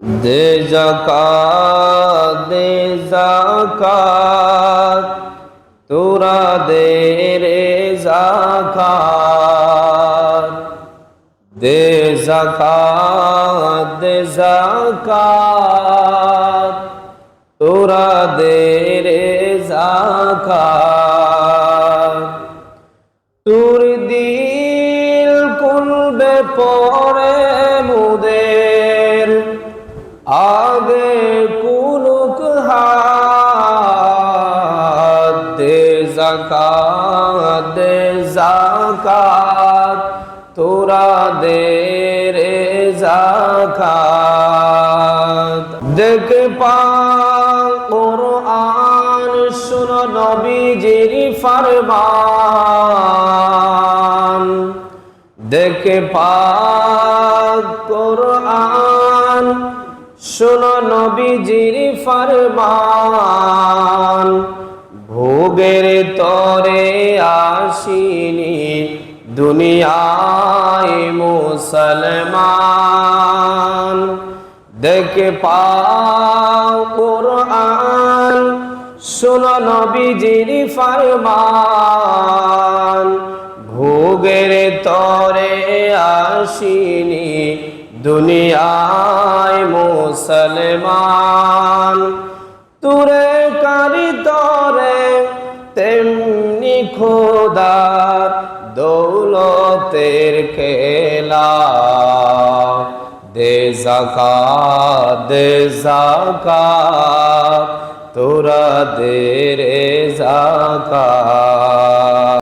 দে জাকাত দে জাকাত, তোরা দে রে জাকাত। দে জাকাত দে জাকাত, তোরা দে রে জাকাত। তোর দিল কুলবে পরে জাকাত দে, জাকাত। তোরা দে রে জাকাত। দেখ পা কোরআন শুনো নবীজির ফরমান। দেখে পাক কোরআন শোনো নবীজির ফরমান। ভোগের তরে আসিনি, দুনিয়ায় মুসলমান। দেখে পাও কোরআন নবীজির ফরমান। ভোগের তরে আসিনি, দুনিয়ায় মুসলমান। তুরে কারি তরে খোদার দৌলতের খেলা। দে জাকাত দে জাকাত তোরা দে রে জাকাত।